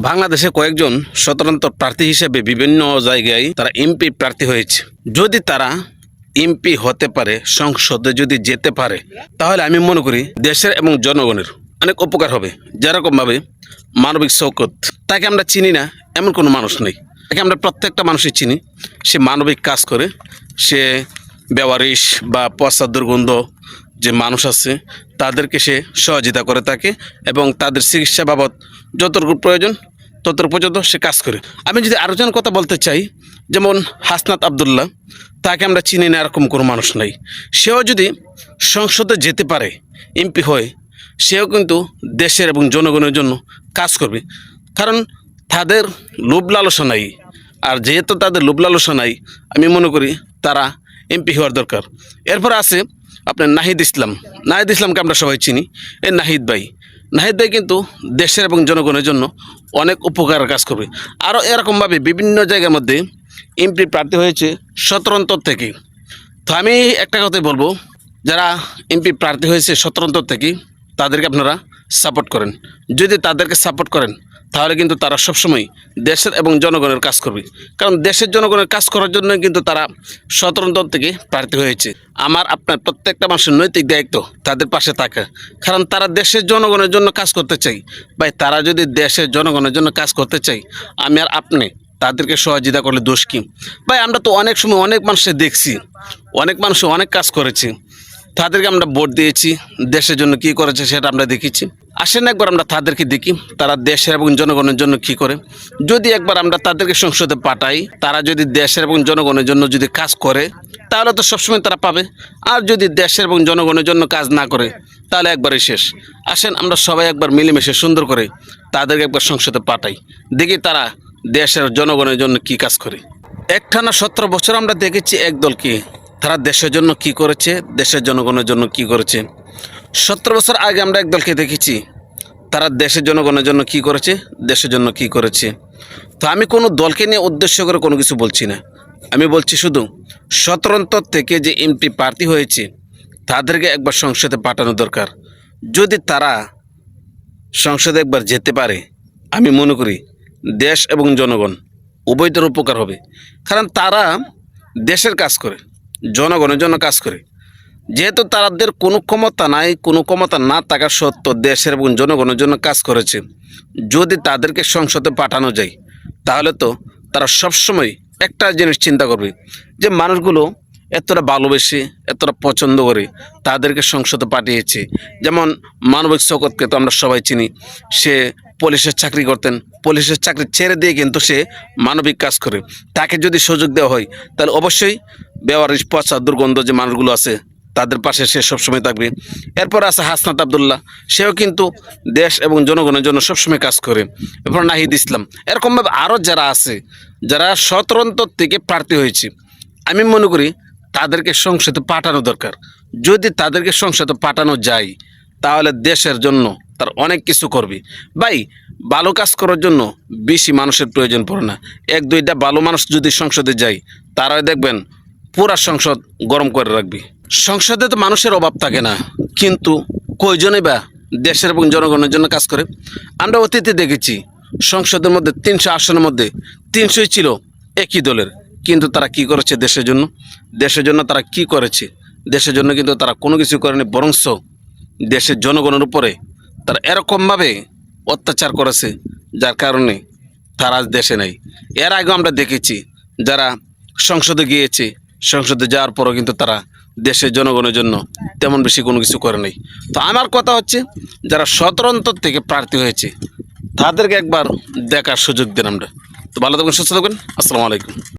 বাংলাদেশে কয়েকজন স্বতন্ত্র প্রার্থী হিসেবে বিভিন্ন জায়গায় তারা এমপি প্রার্থী হয়েছে। যদি তারা এমপি হতে পারে, সংসদে যদি যেতে পারে, তাহলে আমি মনে করি দেশের এবং জনগণের অনেক উপকার হবে। যেরকমভাবে মানবিক শৌকত, তাকে আমরা চিনি না, এমন কোনো মানুষ নেই। তাকে আমরা প্রত্যেকটা মানুষই চিনি। সে মানবিক কাজ করে, সে বেওয়ারিশ বা পশ্চাদ দুর্গন্ধ যে মানুষ আছে, তাদেরকে সে সহযোগিতা করে থাকে এবং তাদের চিকিৎসা বাবদ যতটুকু প্রয়োজন, ততটুকু পর্যন্ত সে কাজ করে। আমি যদি আরও জন কথা বলতে চাই, যেমন হাসনাত আবদুল্লাহ, তাকে আমরা চিনি না, এরকম কোনো মানুষ নাই। সেও যদি সংসদে যেতে পারে, এমপি হয়ে, সেও কিন্তু দেশের এবং জনগণের জন্য কাজ করবে। কারণ তাদের লোভ লালসা নাই। আর যেহেতু তাদের লোভ লালসা নাই, আমি মনে করি তারা এমপি হওয়ার দরকার। এরপর আছে আপনার নাহিদ ইসলাম। নাহিদ ইসলামকে আমরা সবাই চিনি। এই নাহিদ ভাই। নাহিদ ভাই কিন্তু দেশের এবং জনগণের জন্য অনেক উপকার কাজ করবে। আরও এরকমভাবে বিভিন্ন জায়গার মধ্যে এমপি প্রার্থী হয়েছে স্বতন্ত্র থেকে। তো আমি একটা কথাই বলব, যারা এমপি প্রার্থী হয়েছে স্বতন্ত্র থেকে, তাদেরকে আপনারা সাপোর্ট করেন। যদি তাদেরকে সাপোর্ট করেন তাহলে কিন্তু তারা সবসময় দেশের এবং জনগণের কাজ করবে। কারণ দেশের জনগণের কাজ করার জন্য কিন্তু তারা স্বতন্ত্র থেকে প্রার্থী হয়েছে। আমার, আপনার প্রত্যেকটা মানুষের নৈতিক দায়িত্ব তাদের পাশে থাকা। কারণ তারা দেশের জনগণের জন্য কাজ করতে চাই। ভাই, তারা যদি দেশের জনগণের জন্য কাজ করতে চাই, আমি আর আপনি তাদেরকে সহযোগিতা করলে দোষ কি? ভাই, আমরা তো অনেক সময় অনেক মানুষের দেখছি। অনেক মানুষ অনেক কাজ করেছে। তাদেরকে আমরা ভোট দিয়েছি। দেশের জন্য কি করেছে সেটা আমরা দেখেছি আসেন একবার আমরা তাদেরকে দেখি, তারা দেশের এবং জনগণের জন্য কি করে। যদি একবার আমরা তাদেরকে সংসদে পাঠাই, তারা যদি দেশের এবং জনগণের জন্য যদি কাজ করে, তাহলে তো সবসময় তারা পাবে। আর যদি দেশের এবং জনগণের জন্য কাজ না করে, তাহলে একবারই শেষ। আসেন আমরা সবাই একবার মিলেমিশে সুন্দর করে তাদেরকে একবার সংসদে পাঠাই, দেখি তারা দেশের জনগণের জন্য কি কাজ করে। একটানা সতেরো বছর আমরা দেখেছি এক দলকে তারা দেশের জন্য কি করেছে, দেশের জনগণের জন্য কি করেছে। সতেরো বছর আগে আমরা একদলকে দেখেছি। তারা দেশের জনগণের জন্য কি করেছে, দেশের জন্য কি করেছে। তো আমি কোনো দলকে নিয়ে উদ্দেশ্য করে কোনো কিছু বলছি না। আমি বলছি শুধু স্বতন্ত্র থেকে যে এমপি প্রার্থী হয়েছে, তাদেরকে একবার সংসদে পাঠানো দরকার। যদি তারা সংসদে একবার যেতে পারে, আমি মনে করি দেশ এবং জনগণ উভয়দের উপকার হবে। কারণ তারা দেশের কাজ করে, জনগণের জন্য কাজ করে। যেহেতু তাদের কোনো ক্ষমতা নাই, কোনো ক্ষমতা না থাকা সত্ত্বেও দেশের এবং জনগণের জন্য কাজ করেছে। যদি তাদেরকে সংসদে পাঠানো যায়, তাহলে তো তারা সবসময় একটা জিনিস চিন্তা করবে, যে মানুষগুলো এতটা ভালোবেসে, এতটা পছন্দ করে তাদেরকে সংসদে পাঠিয়েছে। যেমন মানবিক শকতকে তো আমরা সবাই চিনি, সে পুলিশের চাকরি করতেন, পুলিশের চাকরি ছেড়ে দিয়ে কিন্তু সে মানবিক কাজ করে। তাকে যদি সুযোগ দেওয়া হয়, তাহলে অবশ্যই বেওয়ারিশ পচা দুর্গন্ধ যে মানুষগুলো আছে তাদের পাশে সে সবসময় থাকবে। এরপর আছে হাসনাত আবদুল্লাহ। সেও কিন্তু দেশ এবং জনগণের জন্য সবসময় কাজ করে। এরপর নাহিদ ইসলাম। এরকমভাবে আরও যারা আছে, যারা স্বতন্ত্র থেকে প্রার্থী হয়েছে, আমি মনে করি তাদেরকে সংসদে পাঠানো দরকার। যদি তাদেরকে সংসদে পাঠানো যায়, তাহলে দেশের জন্য তার অনেক কিছু করবে। ভাই, ভালো কাজ করার জন্য বেশি মানুষের প্রয়োজন পড়ে না। এক, দুইটা ভালো মানুষ যদি সংসদে যায়, তারাই দেখবেন পুরা সংসদ গরম করে রাখবে। সংসদে তো মানুষের অভাব থাকে না, কিন্তু কয়জনে বা দেশের এবং জনগণের জন্য কাজ করে? আমরা অতীতে দেখেছি, সংসদের মধ্যে তিনশো আসনের মধ্যে তিনশোই ছিল একই দলের। কিন্তু তারা কি করেছে দেশের জন্য? দেশের জন্য তারা কি করেছে? দেশের জন্য কিন্তু তারা কোনো কিছু করেনি, বরংস দেশের জনগণের উপরে তারা এরকমভাবে অত্যাচার করেছে, যার কারণে তারা দেশে নেই। এর আগেও আমরা দেখেছি, যারা সংসদে গিয়েছে, সংসদে যাওয়ার পরও কিন্তু তারা দেশের জনগণের জন্য তেমন বেশি কোনো কিছু করে নাই। তো আমার কথা হচ্ছে, যারা স্বতন্ত্র থেকে প্রার্থী হয়েছে, তাদেরকে একবার দেখার সুযোগ দেন আমরা। তো ভালো থাকুন, সুস্থ থাকুন। আসসালামু আলাইকুম।